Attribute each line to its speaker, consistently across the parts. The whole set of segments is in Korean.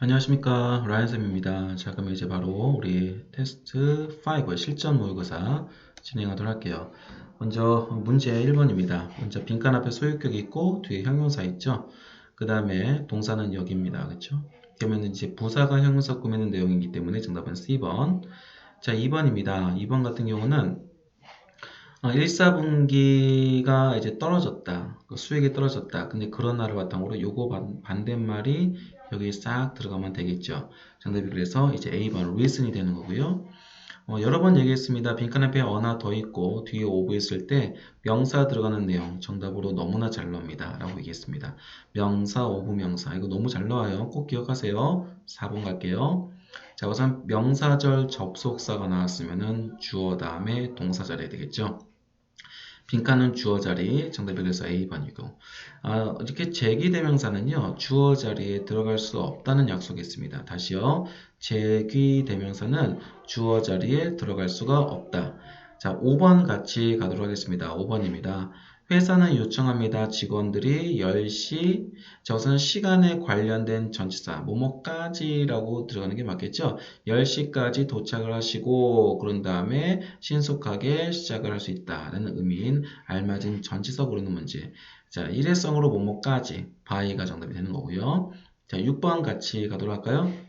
Speaker 1: 안녕하십니까 라이언쌤입니다. 자 그럼 이제 바로 우리 테스트 5 실전 모의고사 진행하도록 할게요. 먼저 문제 1번입니다. 먼저 빈칸 앞에 소유격이 있고 뒤에 형용사 있죠. 그 다음에 동사는 여기입니다. 그렇죠? 그러면 이제 부사가 형용사 꾸미는 내용이기 때문에 정답은 C번. 자 2번입니다. 2번 같은 경우는 1, 4분기가 이제 떨어졌다. 그 수익이 떨어졌다. 근데 그런 날을 바탕으로 요거 반, 반대말이 여기 싹 들어가면 되겠죠. 정답이 그래서 이제 A번 reason이 되는 거고요. 어, 여러 번 얘기했습니다. 빈칸 앞에 어나 더 있고 뒤에 오브 있을 때 명사 들어가는 내용 정답으로 너무나 잘 나옵니다. 라고 얘기했습니다. 명사, 오브 명사 이거 너무 잘 나와요. 꼭 기억하세요. 4번 갈게요. 자 우선 명사절 접속사가 나왔으면은 주어 다음에 동사 자리에 되겠죠. 빈칸은 주어 자리, 정답이 그래서 A번이고 아, 이렇게 제기대명사는요 주어 자리에 들어갈 수 없다는 약속이 있습니다. 다시요 제기대명사는 주어 자리에 들어갈 수가 없다. 자 5번 같이 가도록 하겠습니다. 5번입니다. 회사는 요청합니다. 직원들이 10시, 저것은 시간에 관련된 전치사, 뭐뭐까지라고 들어가는 게 맞겠죠? 10시까지 도착을 하시고, 그런 다음에 신속하게 시작을 할 수 있다라는 의미인 알맞은 전치사 고르는 문제. 자, 일회성으로 뭐뭐까지, 바이가 정답이 되는 거고요. 자, 6번 같이 가도록 할까요?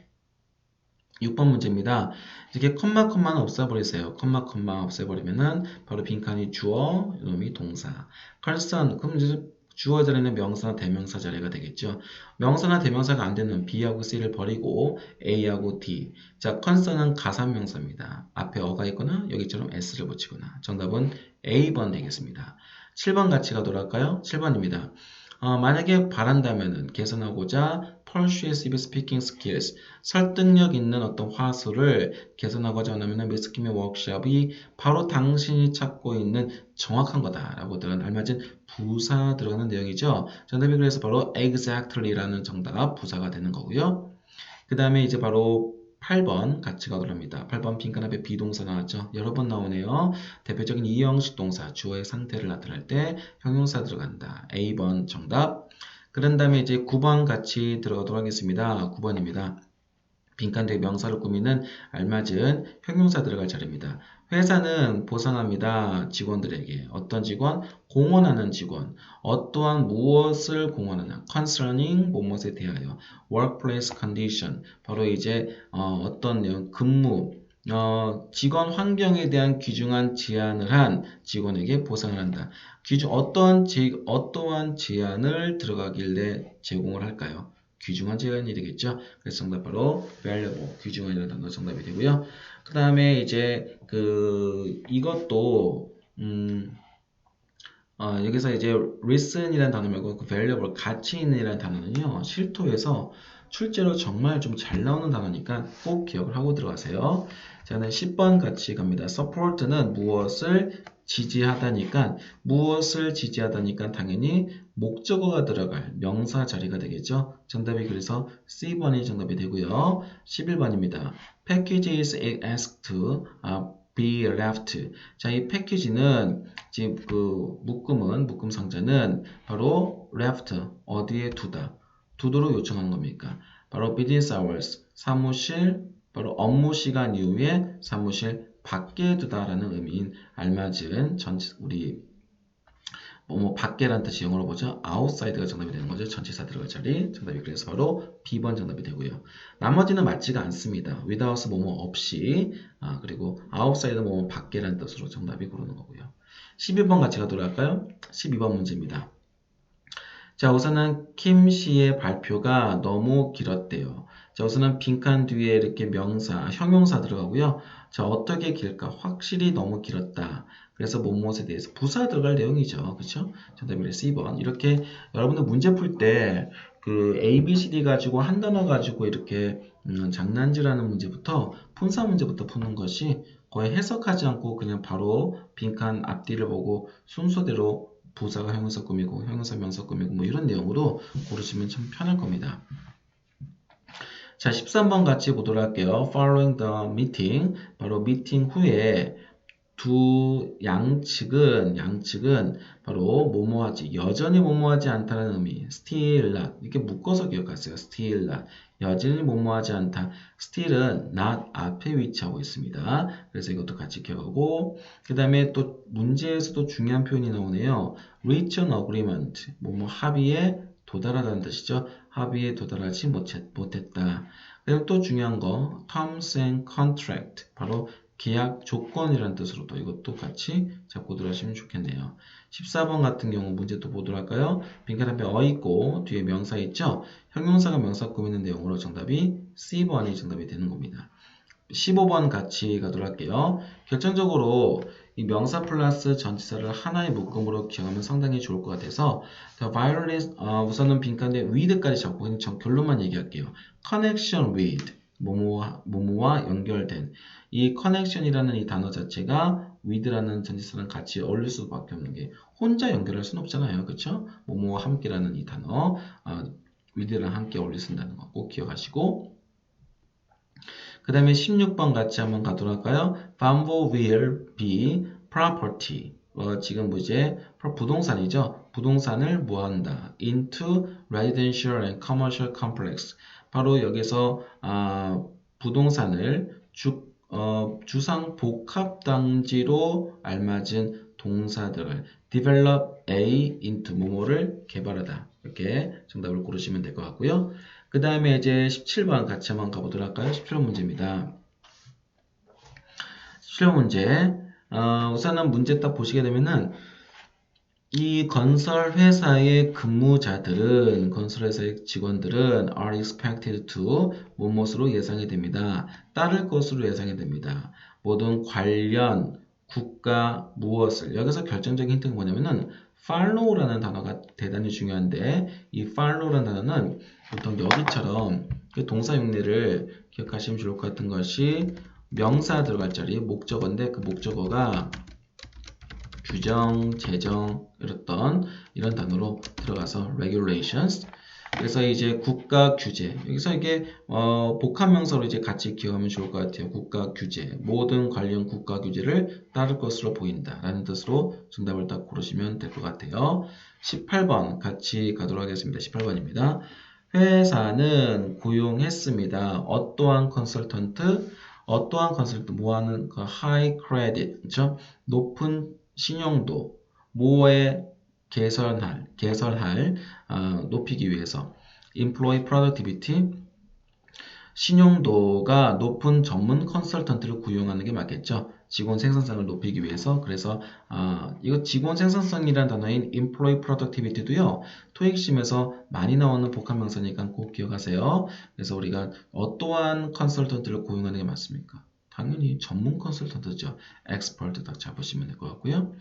Speaker 1: 6번 문제입니다. 이렇게 컴마 컴마는 없애버리세요. 컴마 컴마 없애버리면은 바로 빈칸이 주어, 이놈이 동사. concern, 그럼 이제 주어 자리는 명사나 대명사 자리가 되겠죠. 명사나 대명사가 안 되는 B하고 C를 버리고 A하고 D. 자, concern은 가산명사입니다. 앞에 어가 있거나 여기처럼 S를 붙이거나. 정답은 A번 되겠습니다. 7번 같이 가도록 할까요? 7번입니다. 어, 만약에 바란다면은 개선하고자 persuasive speaking skills 설득력 있는 어떤 화술을 개선하고자 하면 미스킴의 워크샵이 바로 당신이 찾고 있는 정확한 거다라고 들은 알맞은 부사 들어가는 내용이죠. 정답이 그래서 바로 exactly라는 정답 부사가 되는 거고요. 그 다음에 이제 바로 8번 같이 가도록 합니다. 8번 빈칸 앞에 비동사 나왔죠? 여러 번 나오네요. 대표적인 이형식 동사, 주어의 상태를 나타낼 때 형용사 들어간다. A번 정답. 그런 다음에 이제 9번 같이 들어가도록 하겠습니다. 9번입니다. 빈칸 뒤에 명사를 꾸미는 알맞은 형용사 들어갈 자리입니다. 회사는 보상합니다. 직원들에게. 어떤 직원? 공헌하는 직원. 어떠한 무엇을 공헌하냐? concerning 무엇에 대하여. workplace condition. 바로 이제 어, 떤 내용, 근무, 어, 직원 환경에 대한 귀중한 제안을 한 직원에게 보상을 한다. 귀중 어떠한 제, 어떠한 제안을 들어가길래 제공을 할까요? 귀중한 제안이 되겠죠. 그래서 정답 바로 valuable, 귀중한이라는 단어 정답이 되고요. 그 다음에 이제 그 이것도 음, 어, 여기서 이제 listen이라는 단어 말고 그 valuable, 가치 있는이라는 단어는요. 실토에서 출제로 정말 좀 잘 나오는 단어니까 꼭 기억을 하고 들어가세요. 자, 10번 같이 갑니다. support는 무엇을 지지하다니까 무엇을 지지하다니까 당연히 목적어가 들어갈 명사 자리가 되겠죠. 정답이 그래서 C번이 정답이 되고요. 11번입니다. Packages asked to be left. 자, 이 패키지는 지금 그 묶음은 묶음 상자는 바로 left 어디에 두다. 두도록 요청하는 겁니까? 바로 business hours 사무실 바로 업무 시간 이후에 사무실 밖에 두다라는 의미인 알맞은 전체 우리 뭐, 뭐 밖에란 뜻이 영어로 보죠. outside가 정답이 되는 거죠. 전치사 들어갈 자리 정답이 그래서 바로 B번 정답이 되고요. 나머지는 맞지가 않습니다. without 뭐뭐 없이 아, 그리고 outside는 뭐뭐 밖에란 뜻으로 정답이 고르는 거고요. 12번 같이 가도록 할까요? 12번 문제입니다. 자, 우선은 킴 씨의 발표가 너무 길었대요. 자, 우선은 빈칸 뒤에 이렇게 명사, 형용사 들어가고요. 자, 어떻게 길까? 확실히 너무 길었다. 그래서 뭐뭇에 대해서 부사 들어갈 내용이죠. 그렇죠? 정답이 그래서 2번. 이렇게 여러분들 문제 풀 때 그 A, B, C, D 가지고 한 단어 가지고 이렇게 음, 장난질하는 문제부터 분사 문제부터 푸는 것이 거의 해석하지 않고 그냥 바로 빈칸 앞뒤를 보고 순서대로 부사가 형용사 꾸미고 형용사 명사 꾸미고 뭐 이런 내용으로 고르시면 참 편할 겁니다. 자, 13번 같이 보도록 할게요. Following the meeting, 바로 미팅 후에 두 양측은 양측은 바로 뭐뭐하지 여전히 뭐뭐하지 않다는 의미. not 이렇게 묶어서 기억하세요. not 여전히 뭐뭐하지 않다. still은 not 앞에 위치하고 있습니다. 그래서 이것도 같이 기억하고. 그 다음에 또 문제에서도 중요한 표현이 나오네요. reach an agreement. 뭐뭐 합의에 도달하다는 뜻이죠. 합의에 도달하지 못했, 못했다. 그리고 또 중요한 거 terms and contract. 바로 계약 조건이라는 뜻으로 또 이것도 같이 잡고 들어가시면 좋겠네요. 14번 같은 경우 문제 또 보도록 할까요? 빈칸 앞에 어 있고 뒤에 명사 있죠? 형용사가 명사 꾸미는 내용으로 정답이 C번이 정답이 되는 겁니다. 15번 같이 가도록 할게요. 결정적으로 이 명사 플러스 전치사를 하나의 묶음으로 기억하면 상당히 좋을 것 같아서 The violinist 어, 우선은 빈칸에 with까지 잡고 그냥 정- 결론만 얘기할게요. Connection with 뭐뭐와, 뭐뭐와 연결된 이 connection이라는 이 단어 자체가 with라는 전치사랑 같이 어울릴 수밖에 없는 게 혼자 연결할 수는 없잖아요. 그렇죠? 뭐뭐와 함께라는 이 단어 아, with랑 함께 어울려 쓴다는 거 꼭 기억하시고 그 다음에 16번 같이 한번 가도록 할까요? Bamboo will be property. 어, 지금 이제 부동산이죠. 부동산을 뭐한다? into residential and commercial complex. 바로 여기서 아, 부동산을 주, 어, 주상 복합 단지로 알맞은 동사들을 develop a into 뭐뭐를 개발하다. 이렇게 정답을 고르시면 될 것 같고요. 그 다음에 이제 17번 같이 한번 가보도록 할까요? 17번 문제입니다. 17번 문제. 어, 우선은 문제 딱 보시게 되면은 이 건설 회사의 근무자들은 건설 회사의 직원들은 are expected to 무엇으로 예상이 됩니다. 따를 것으로 예상이 됩니다. 모든 관련 국가 무엇을 여기서 결정적인 힌트가 뭐냐면은 follow라는 단어가 대단히 중요한데 이 follow라는 단어는 보통 여기처럼 그 동사 용례를 기억하시면 좋을 것 같은 것이 명사 들어갈 자리 목적어인데 그 목적어가 규정, 제정 이랬던 이런 단어로 들어가서 regulations 그래서 이제 국가 규제 여기서 이게 어, 복합 명사로 이제 같이 기억하면 좋을 것 같아요. 국가 규제 모든 관련 국가 규제를 따를 것으로 보인다라는 뜻으로 정답을 딱 고르시면 될 것 같아요. 18번 같이 가도록 하겠습니다. 18번입니다. 회사는 고용했습니다. 어떠한 컨설턴트, 어떠한 컨설턴트, 뭐하는 그 high credit, 그렇죠? 높은 신용도, 뭐에 개선할, 개선할, 어, 높이기 위해서 employee productivity, 신용도가 높은 전문 컨설턴트를 고용하는 게 맞겠죠. 직원 생산성을 높이기 위해서 그래서 아, 이거 직원 생산성이라는 단어인 employee productivity도요. 토익 시험에서 많이 나오는 복합 명사니까 꼭 기억하세요. 그래서 우리가 어떠한 컨설턴트를 고용하는 게 맞습니까? 당연히 전문 컨설턴트죠. expert 딱 잡으시면 될 것 같고요.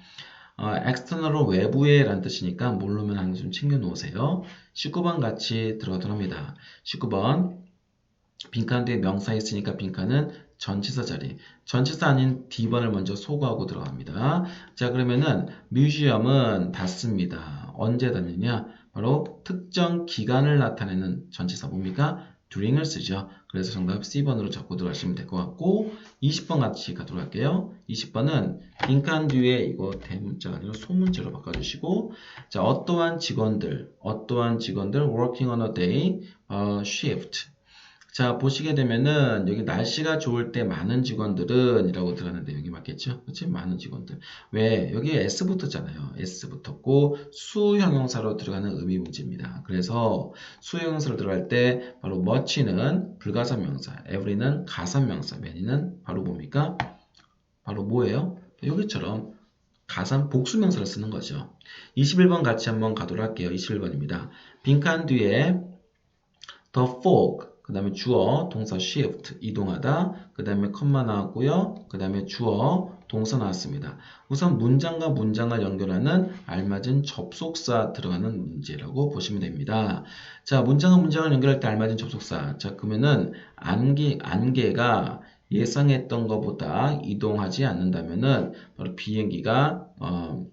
Speaker 1: 어, external로 외부에 라는 뜻이니까 모르면 항상 좀 챙겨 놓으세요. 19번 같이 들어가도록 합니다. 19번 빈칸 뒤에 명사 있으니까 빈칸은 전치사 자리. 전치사 아닌 D번을 먼저 소거하고 들어갑니다. 자, 그러면은 뮤지엄은 닫습니다. 언제 닫느냐? 바로 특정 기간을 나타내는 전치사 뭡니까? During을 쓰죠. 그래서 정답 C번으로 적고 들어가시면 될 것 같고 20번 같이 가도록 할게요. 20번은 빈칸 뒤에 이거 대문자가 아니라 소문자로 바꿔주시고 자 어떠한 직원들 어떠한 직원들 working on a day 어, shift 자, 보시게 되면은 여기 날씨가 좋을 때 많은 직원들은 이라고 들었는데 여기 맞겠죠? 그렇지? 많은 직원들. 왜? 여기 S 붙었잖아요. S 붙었고 수형용사로 들어가는 의미 문제입니다. 그래서 수형용사로 들어갈 때 바로 much는 불가산명사, every는 가산명사, many는 바로 뭡니까? 바로 뭐예요? 여기처럼 가산 복수명사를 쓰는 거죠. 21번 같이 한번 가도록 할게요. 21번입니다. 빈칸 뒤에 the fog 그 다음에 주어, 동사 shift, 이동하다. 그 다음에 컴마 나왔고요. 그 다음에 주어, 동사 나왔습니다. 우선 문장과 문장을 연결하는 알맞은 접속사 들어가는 문제라고 보시면 됩니다. 자, 문장과 문장을 연결할 때 알맞은 접속사. 자, 그러면은 안개, 안개가 예상했던 것보다 이동하지 않는다면은 바로 비행기가 어,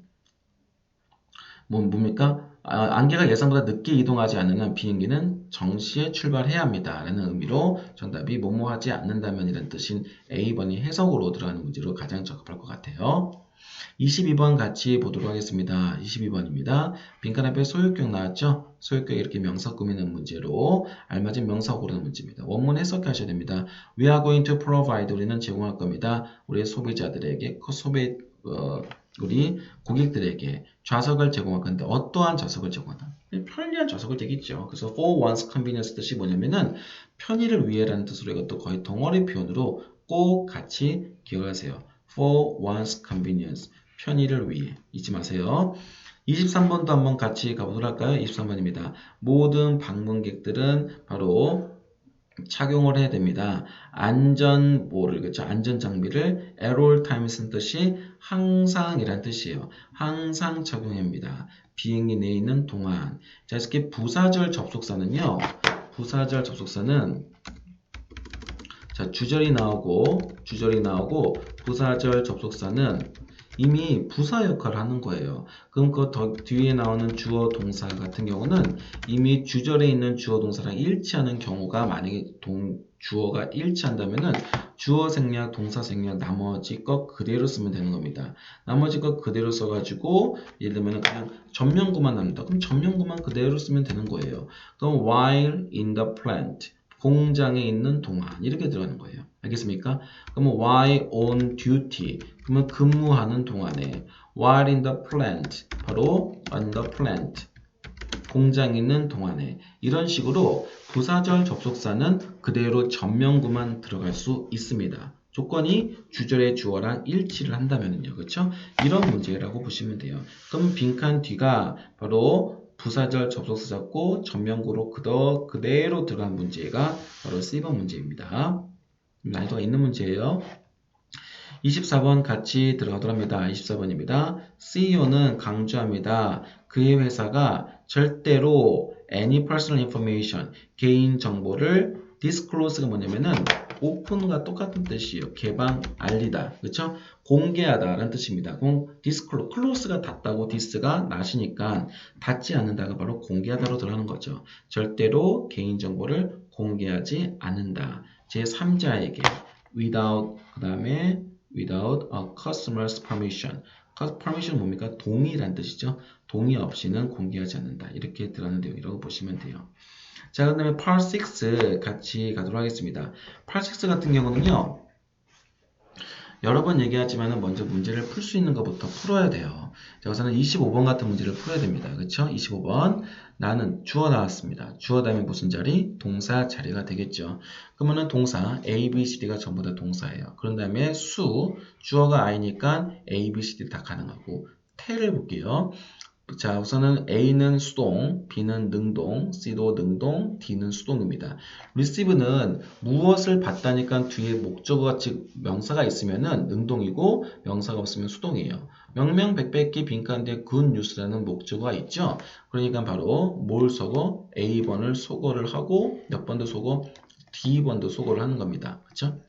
Speaker 1: 뭐, 뭡니까? 아, 안개가 예상보다 늦게 이동하지 않는 한 비행기는 정시에 출발해야 합니다. 라는 의미로 정답이 뭐뭐 하지 않는다면 이란 뜻인 A번이 해석으로 들어가는 문제로 가장 적합할 것 같아요. 22번 같이 보도록 하겠습니다. 22번입니다. 빈칸 앞에 소유격 나왔죠? 소유격 이렇게 명사 꾸미는 문제로 알맞은 명사 고르는 문제입니다. 원문 해석하셔야 됩니다. We are going to provide 우리는 제공할 겁니다. 우리 소비자들에게 그 소비 어, 우리 고객들에게 좌석을 제공할 건데 어떠한 좌석을 제공한다? 편리한 좌석을 되겠죠. 그래서 for one's convenience 뜻이 뭐냐면은 편의를 위해라는 뜻으로 이것도 거의 덩어리 표현으로 꼭 같이 기억하세요. for one's convenience 편의를 위해 잊지 마세요. 23번도 한번 같이 가보도록 할까요? 23번입니다. 모든 방문객들은 바로 착용을 해야 됩니다. 안전모를 그렇죠? 안전 장비를 at all times 는 뜻이 항상이란 뜻이에요. 항상 착용합니다. 비행기 내에 있는 동안. 자, 이렇게 부사절 접속사는요. 부사절 접속사는 자, 주절이 나오고 주절이 나오고 부사절 접속사는 이미 부사 역할을 하는 거예요. 그럼 그 더 뒤에 나오는 주어 동사 같은 경우는 이미 주절에 있는 주어 동사랑 일치하는 경우가 만약에 동, 주어가 일치한다면은 주어 생략, 동사 생략, 나머지 것 그대로 쓰면 되는 겁니다. 나머지 것 그대로 써가지고 예를 들면 그냥 전면구만 합니다. 그럼 전면구만 그대로 쓰면 되는 거예요. 그럼 while in the plant 공장에 있는 동안 이렇게 들어가는 거예요. 알겠습니까? 그러면 while on duty 그러면 근무하는 동안에 while in the plant 바로 on the plant 공장에 있는 동안에 이런 식으로 부사절 접속사는 그대로 전면구만 들어갈 수 있습니다. 조건이 주절의 주어랑 일치를 한다면요. 그렇죠? 이런 문제라고 보시면 돼요. 그럼 빈칸 뒤가 바로 부사절 접속사 잡고 전면구로 그더, 그대로 들어간 문제가 바로 C번 문제입니다. 난이도가 있는 문제예요. 24번 같이 들어가도록 합니다. 24번입니다. CEO는 강조합니다. 그의 회사가 절대로 any personal information, 개인 정보를 disclose가 뭐냐면은 오픈과 똑같은 뜻이에요. 개방, 알리다. 그렇죠? 공개하다 라는 뜻입니다. 공, disclose, close가 닿다고 dis가 나시니까 닿지 않는다가 바로 공개하다로 들어가는 거죠. 절대로 개인 정보를 공개하지 않는다. 제3자에게 without 그 다음에 without a customer's permission. permission 뭡니까? 동의란 뜻이죠. 동의 없이는 공개하지 않는다. 이렇게 들어가는 내용이라고 보시면 돼요. 자, 그 다음에 part 6 같이 가도록 하겠습니다. part 6 같은 경우는요. 여러 번 얘기하지만 먼저 문제를 풀 수 있는 것부터 풀어야 돼요. 자, 우선은 25번 같은 문제를 풀어야 됩니다. 그렇죠? 25번 나는 주어 나왔습니다. 주어 다음에 무슨 자리? 동사 자리가 되겠죠. 그러면은 동사 A, B, C, D가 전부 다 동사예요. 그런 다음에 수 주어가 I니까 A, B, C, D 다 가능하고 태를 볼게요. 자, 우선은 A는 수동, B는 능동, C도 능동, D는 수동입니다. receive는 무엇을 받다니까 뒤에 목적어가 즉 명사가 있으면은 능동이고 명사가 없으면 수동이에요. 명명 백백기 빈칸대 good news라는 목적어가 있죠. 그러니까 바로 뭘 속어? A번을 소거를 하고 몇 번도 소거? D번도 소거를 하는 겁니다. 그렇죠?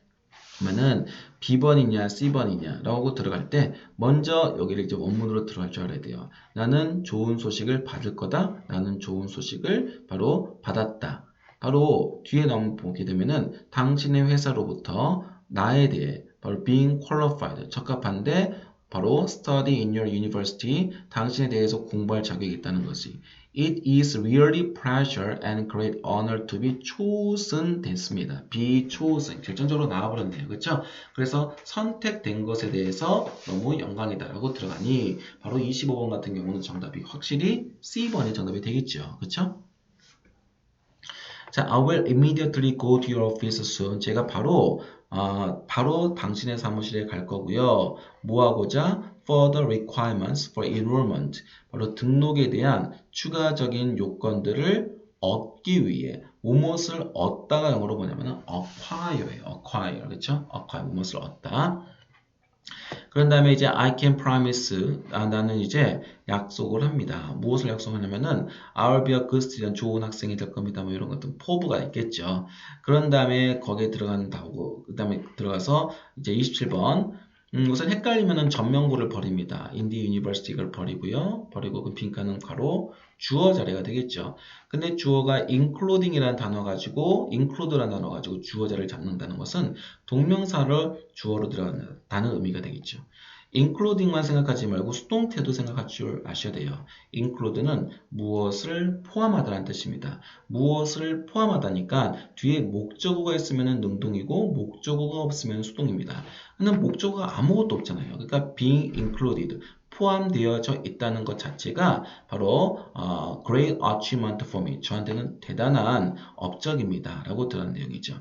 Speaker 1: 그러면은 B번이냐 C번이냐 라고 들어갈 때 먼저 여기를 이제 원문으로 들어갈 줄 알아야 돼요. 나는 좋은 소식을 받을 거다. 나는 좋은 소식을 바로 받았다. 바로 뒤에 나온 보게 되면은 당신의 회사로부터 나에 대해 바로 being qualified 적합한데 바로 study in your university 당신에 대해서 공부할 자격이 있다는 것이 It is really pleasure and great honor to be chosen 됐습니다. be chosen 결정적으로 나와버렸네요. 그렇죠? 그래서 선택된 것에 대해서 너무 영광이다 라고 들어가니 바로 25번 같은 경우는 정답이 확실히 C번이 정답이 되겠죠. 그렇죠? 자, I will immediately go to your office soon. 제가 바로 어, 바로 당신의 사무실에 갈 거고요. 뭐 하고자? Further requirements for enrollment. 바로 등록에 대한 추가적인 요건들을 얻기 위해 무엇을 얻다가 영어로 뭐냐면 acquire예요. acquire. 그렇죠? acquire. 무엇을 얻다. 그런 다음에 이제 I can promise 아, 나는 이제 약속을 합니다. 무엇을 약속하냐면은 I'll be a good student 좋은 학생이 될 겁니다. 뭐 이런 것들 포부가 있겠죠. 그런 다음에 거기에 들어가는 다고 그 다음에 들어가서 이제 27번 음, 우선 헷갈리면은 전명구를 버립니다. 인디 유니버시티를 버리고요. 버리고 그 빈칸은 괄호 주어 자리가 되겠죠. 근데 주어가 including이라는 단어 가지고 include라는 단어 가지고 주어 자리를 잡는다는 것은 동명사를 주어로 들어간다는 의미가 되겠죠. Including만 생각하지 말고 수동태도 생각할 줄 아셔야 돼요. include는 무엇을 포함하다라는 뜻입니다. 무엇을 포함하다니까 뒤에 목적어가 있으면 능동이고 목적어가 없으면 수동입니다. 근데 목적어가 아무것도 없잖아요. 그러니까 being included 포함되어져 있다는 것 자체가 바로 어, great achievement for me. 저한테는 대단한 업적입니다. 라고 들은 내용이죠.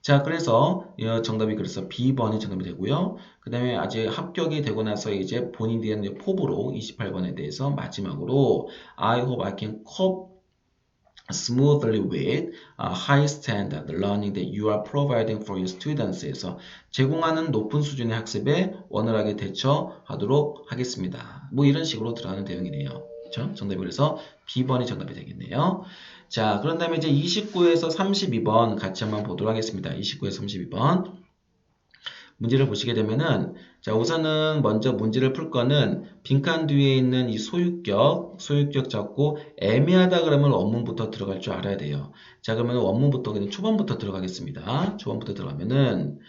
Speaker 1: 자, 그래서 어, 정답이 그래서 B번이 정답이 되고요. 그 다음에 아직 합격이 되고 나서 이제 본인들이 하는 포부로 28번에 대해서 마지막으로 I hope I can cope smoothly with a high standard learning that you are providing for your students에서 제공하는 높은 수준의 학습에 원활하게 대처하도록 하겠습니다. 뭐 이런 식으로 들어가는 내용이네요. 그렇죠? 정답이 그래서 B번이 정답이 되겠네요. 자, 그런 다음에 이제 29에서 32번 같이 한번 보도록 하겠습니다. 29에서 32번. 문제를 보시게 되면은 자 우선은 먼저 문제를 풀 거는 빈칸 뒤에 있는 이 소유격 소유격 잡고 애매하다 그러면 원문부터 들어갈 줄 알아야 돼요. 자 그러면 원문부터 그냥 초반부터 들어가겠습니다. 초반부터 들어가면은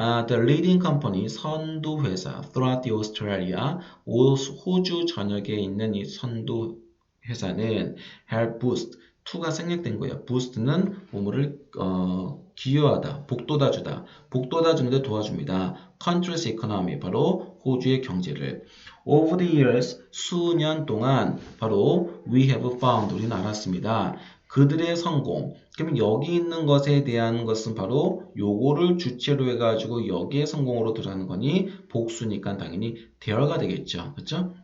Speaker 1: 아, the leading company 선두 회사 throughout the Australia 호주 전역에 있는 이 선두 회사는 help boost 투가 생략된 거예요. boost는 뭐뭐를 어, 기여하다, 복돋아 주다, 복돋아 주는데 도와줍니다. country's economy 바로 호주의 경제를 over the years 수년 동안 바로 we have found 우리는 알았습니다. 그들의 성공. 그러면 여기 있는 것에 대한 것은 바로 요거를 주체로 해가지고 여기에 성공으로 들어가는 거니 복수니까 당연히 there가 되겠죠. 그렇죠?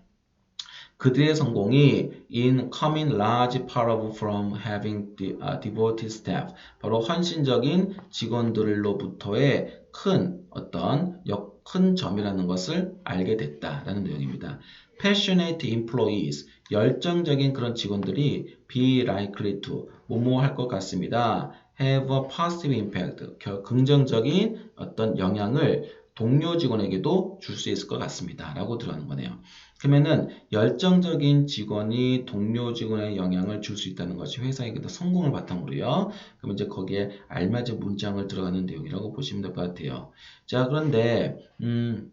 Speaker 1: 그들의 성공이 in coming large part of from having the, uh, devoted staff 바로 헌신적인 직원들로부터의 큰 어떤 역, 큰 점이라는 것을 알게 됐다라는 내용입니다. passionate employees 열정적인 그런 직원들이 be likely to 뭐뭐 할 것 같습니다. have a positive impact 긍정적인 어떤 영향을 동료 직원에게도 줄 수 있을 것 같습니다. 라고 들어가는 거네요. 그러면은 열정적인 직원이 동료 직원에 영향을 줄 수 있다는 것이 회사에게도 성공을 바탕으로요. 그럼 이제 거기에 알맞은 문장을 들어가는 내용이라고 보시면 될 것 같아요. 자, 그런데 음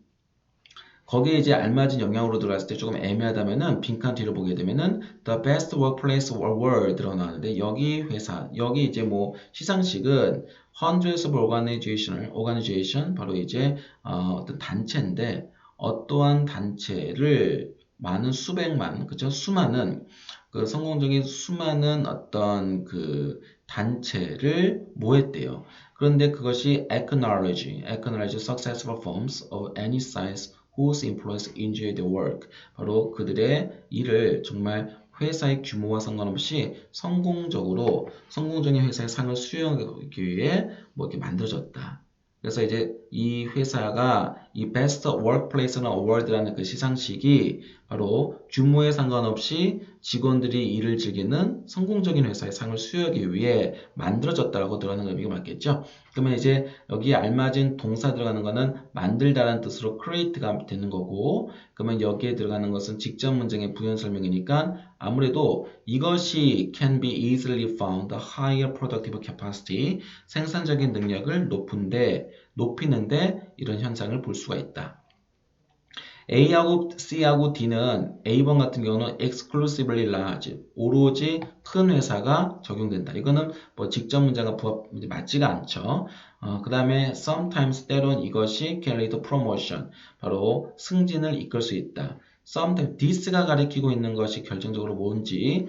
Speaker 1: 거기에 이제 알맞은 영향으로 들어갔을 때 조금 애매하다면은 빈칸 뒤로 보게 되면은 the best workplace world 들어나는데 여기 회사 여기 이제 뭐 시상식은 hundreds of organization organization 바로 이제 어, 어떤 단체인데 어떠한 단체를 많은 수백만 그죠 수많은 그 성공적인 수많은 어떤 그 단체를 모했대요. 그런데 그것이 acknowledge, acknowledge successful firms of any size whose employees enjoy the work. 바로 그들의 일을 정말 회사의 규모와 상관없이 성공적으로 성공적인 회사의 상을 수행하기 위해 뭐 이렇게 만들어졌다. 그래서 이제 이 회사가 이 Best Workplace나 Award라는 그 시상식이 바로 규모에 상관없이 직원들이 일을 즐기는 성공적인 회사의 상을 수여하기 위해 만들어졌다라고 들어가는 의미가 맞겠죠. 그러면 이제 여기에 알맞은 동사 들어가는 거는 만들다라는 뜻으로 create가 되는 거고 그러면 여기에 들어가는 것은 직접 문장의 부연 설명이니까 아무래도 이것이 can be easily found higher productive capacity 생산적인 능력을 높은데 높이는데 이런 현상을 볼 수가 있다. A하고 C하고 D는 A번 같은 경우는 exclusively large, 오로지 큰 회사가 적용된다. 이거는 뭐 직접 문제가 부합, 맞지가 않죠. 어, 그 다음에 sometimes 때론 이것이 carry to promotion, 바로 승진을 이끌 수 있다. sometimes this가 가리키고 있는 것이 결정적으로 뭔지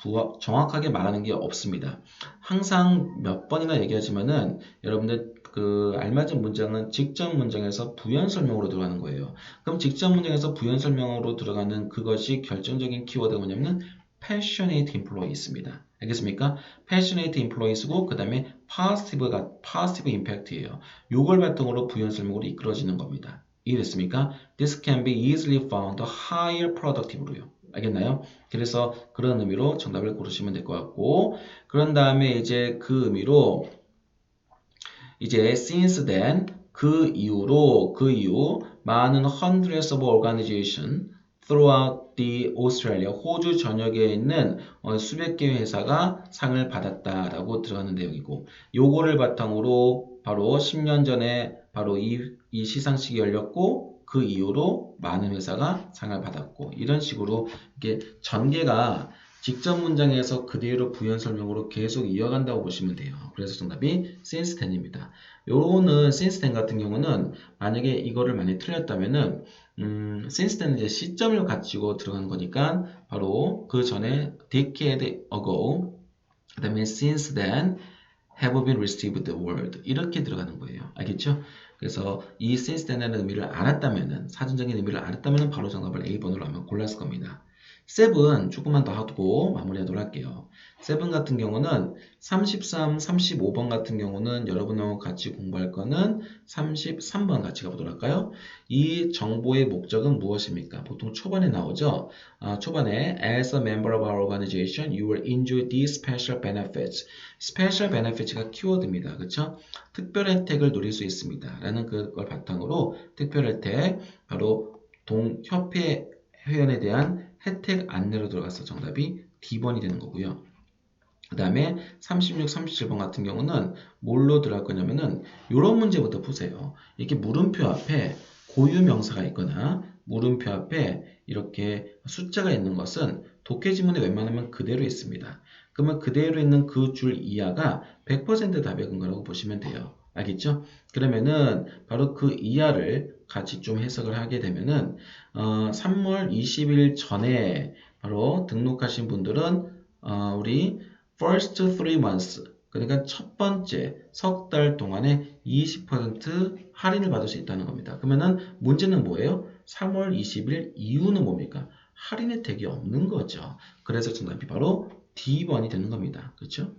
Speaker 1: 부합, 정확하게 말하는 게 없습니다. 항상 몇 번이나 얘기하지만은 여러분들 그 알맞은 문장은 직접 문장에서 부연 설명으로 들어가는 거예요. 그럼 직접 문장에서 부연 설명으로 들어가는 그것이 결정적인 키워드가 뭐냐면 passionate employee입니다. 알겠습니까? passionate employee고 그 다음에 positive가 positive impact예요. 요걸 바탕으로 부연 설명으로 이끌어지는 겁니다. 이해됐습니까? This can be easily found higher productive로요. 알겠나요? 그래서 그런 의미로 정답을 고르시면 될 것 같고 그런 다음에 이제 그 의미로 이제 since then 그 이후로 그 이후 많은 hundreds of organization throughout the Australia 호주 전역에 있는 어, 수백 개의 회사가 상을 받았다라고 들어가는 내용이고 요거를 바탕으로 바로 10년 전에 바로 이, 이 시상식이 열렸고 그 이후로 많은 회사가 상을 받았고 이런 식으로 이게 전개가 직접 문장에서 그대로 부연 설명으로 계속 이어간다고 보시면 돼요. 그래서 정답이 since then입니다. 요거는 since then 같은 경우는 만약에 이거를 많이 틀렸다면은 음, since then은 이제 시점을 가지고 들어가는 거니까 바로 그 전에 decade ago 그 다음에 since then have been received the word 이렇게 들어가는 거예요. 알겠죠? 그래서 이 since then의 의미를 알았다면은 사전적인 의미를 알았다면은 바로 정답을 A번으로 하면 골랐을 겁니다. 세븐 조금만 더 하고 마무리하도록 할게요. 세븐 같은 경우는 33, 35번 같은 경우는 여러분하고 같이 공부할 거는 33번 같이 가보도록 할까요? 이 정보의 목적은 무엇입니까? 보통 초반에 나오죠. 아, 초반에 as a member of our organization, you will enjoy these special benefits. special benefits가 키워드입니다. 그렇죠? 특별 혜택을 누릴 수 있습니다. 라는 그걸 바탕으로 특별 혜택 바로 동 협회 회원에 대한 혜택 안내로 들어가서 정답이 D번이 되는 거고요. 그 다음에 36, 37번 같은 경우는 뭘로 들어갈 거냐면은 이런 문제부터 푸세요. 이렇게 물음표 앞에 고유 명사가 있거나 물음표 앞에 이렇게 숫자가 있는 것은 독해 지문에 웬만하면 그대로 있습니다. 그러면 그대로 있는 그 줄 이하가 100% 답의 근거라고 보시면 돼요. 알겠죠? 그러면은 바로 그 이하를 같이 좀 해석을 하게 되면은 어, 3월 20일 전에 바로 등록하신 분들은 어, 우리 first three months 그러니까 첫 번째 석 달 동안에 20% 할인을 받을 수 있다는 겁니다. 그러면은 문제는 뭐예요? 3월 20일 이후는 뭡니까? 할인 혜택이 없는 거죠. 그래서 정답이 바로 D번이 되는 겁니다. 그렇죠?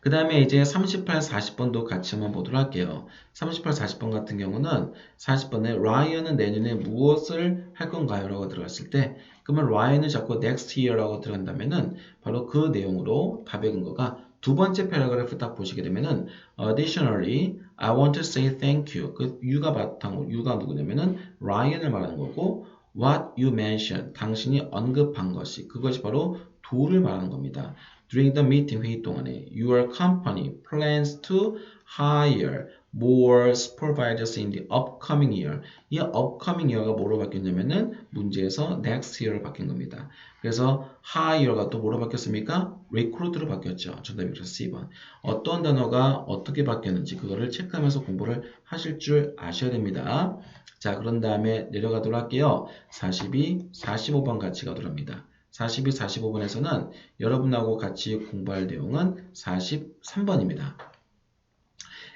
Speaker 1: 그 다음에 이제 38, 40번도 같이 한번 보도록 할게요. 38, 40번 같은 경우는 40번에 라이언은 내년에 무엇을 할 건가요? 라고 들어갔을 때 그러면 라이언을 자꾸 next year라고 들어간다면은 바로 그 내용으로 답의 근거가 두 번째 패러그래프 딱 보시게 되면은 additionally I want to say thank you 그 you가 바탕으로 you가 누구냐면은 라이언을 말하는 거고 what you mentioned 당신이 언급한 것이 그것이 바로 도를 말하는 겁니다. During the meeting 회의 동안에 your company plans to hire more supervisors in the upcoming year. 이 upcoming year가 뭐로 바뀌었냐면은 문제에서 next year로 바뀐 겁니다. 그래서 hire가 또 뭐로 바뀌었습니까? recruit로 바뀌었죠. 정답이 그래서 C번. 어떤 단어가 어떻게 바뀌었는지 그거를 체크하면서 공부를 하실 줄 아셔야 됩니다. 자, 그런 다음에 내려가도록 할게요. 42, 45번 같이 가도록 합니다. 42, 45번에서는 여러분하고 같이 공부할 내용은 43번입니다.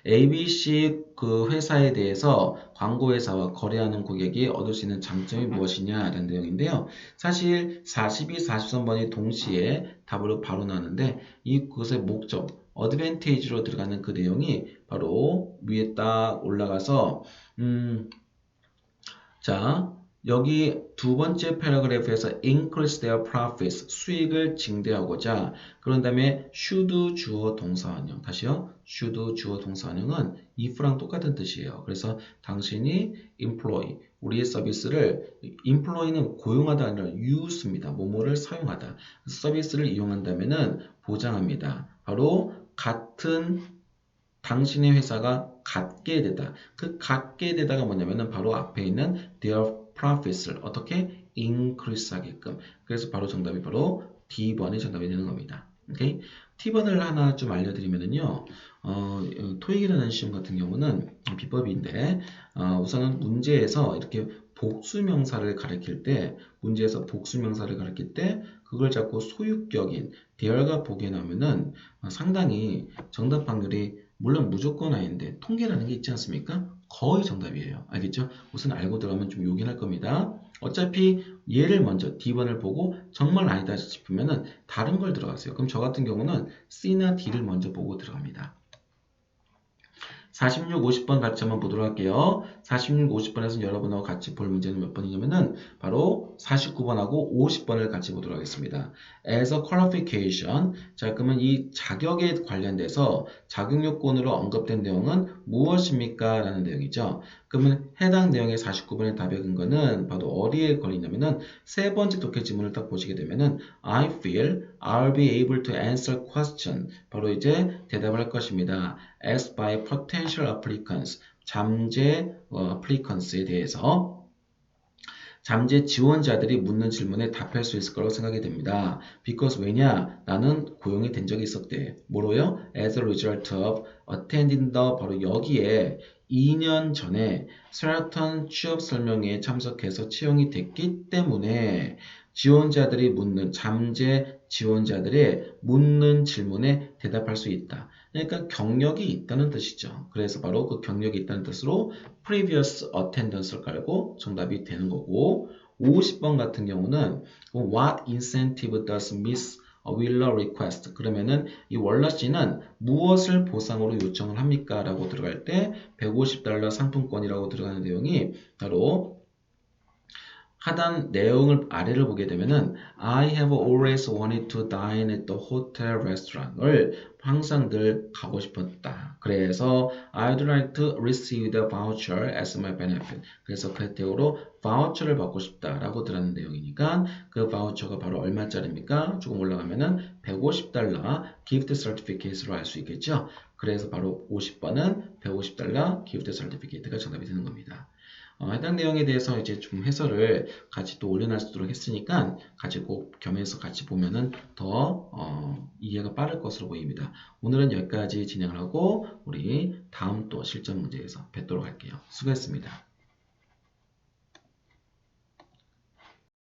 Speaker 1: ABC 그 회사에 대해서 광고회사와 거래하는 고객이 얻을 수 있는 장점이 무엇이냐라는 내용인데요. 사실 42, 43번이 동시에 답으로 바로 나오는데 이것의 목적, 어드밴테이지로 들어가는 그 내용이 바로 위에 딱 올라가서 음, 자 여기 두 번째 패러그래프에서 increase their profits 수익을 증대하고자 그런 다음에 should 주어 동사원형 다시요. should 주어 동사원형은 if랑 똑같은 뜻이에요. 그래서 당신이 employ 우리의 서비스를 employ는 고용하다 아니라 use입니다. 뭐뭐를 사용하다. 서비스를 이용한다면은 보장합니다. 바로 같은 당신의 회사가 갖게 되다. 그 갖게 되다가 뭐냐면은 바로 앞에 있는 their profits를 어떻게 increase 하게끔 그래서 바로 정답이 바로 D번이 정답이 되는 겁니다. 오케이? T번을 하나 좀 알려드리면은요, 어, 토익이라는 시험 같은 경우는 비법인데, 어, 우선은 문제에서 이렇게 복수명사를 가리킬 때, 문제에서 복수명사를 가리킬 때, 그걸 자꾸 소유격인 대열과 보게 나오면은 상당히 정답 확률이 물론 무조건 아닌데 통계라는 게 있지 않습니까? 거의 정답이에요. 알겠죠? 우선 알고 들어가면 좀 요긴할 겁니다. 어차피 얘를 먼저 D번을 보고 정말 아니다 싶으면은 다른 걸 들어가세요. 그럼 저 같은 경우는 C나 D를 먼저 보고 들어갑니다. 46, 50번 같이 한번 보도록 할게요. 46, 50번에서 여러분하고 같이 볼 문제는 몇 번이냐면은 바로 49번하고 50번을 같이 보도록 하겠습니다. As a qualification. 자, 그러면 이 자격에 관련돼서 자격 요건으로 언급된 내용은 무엇입니까? 라는 내용이죠. 그러면 해당 내용의 49번의 답의 근거는 바로 어디에 걸리냐면은 세 번째 독해 지문을 딱 보시게 되면은 I feel I'll be able to answer question. 바로 이제 대답할 것입니다. asked by potential applicants. 잠재 어, applicants에 대해서 잠재 지원자들이 묻는 질문에 답할 수 있을 거라고 생각이 됩니다. Because 왜냐? 나는 고용이 된 적이 있었대. 뭐로요? As a result of attending the 바로 여기에 2년 전에 스라턴 취업 설명회에 참석해서 채용이 됐기 때문에 지원자들이 묻는 잠재 지원자들의 묻는 질문에 대답할 수 있다. 그러니까 경력이 있다는 뜻이죠. 그래서 바로 그 경력이 있다는 뜻으로 previous attendance를 깔고 정답이 되는 거고 50번 같은 경우는 what incentive does Miss Wheeler request? 그러면은 이 월러 씨는 무엇을 보상으로 요청을 합니까? 라고 들어갈 때 150달러 상품권이라고 들어가는 내용이 바로 하단 내용을 아래를 보게 되면은 I have always wanted to dine at the hotel restaurant을 항상 늘 가고 싶었다. 그래서 I'd like to receive the voucher as my benefit. 그래서 그 혜택으로 바우처를 받고 싶다라고 들었는 내용이니까 그 바우처가 바로 얼마짜리입니까? 조금 올라가면은 150달러 gift certificate로 알 수 있겠죠. 그래서 바로 50번은 150달러 gift certificate가 정답이 되는 겁니다. 어, 해당 내용에 대해서 이제 좀 해설을 같이 또 올려놔 수도록 했으니까 같이 꼭 겸해서 같이 보면은 더 어, 이해가 빠를 것으로 보입니다. 오늘은 여기까지 진행을 하고 우리 다음 또 실전 문제에서 뵙도록 할게요. 수고했습니다.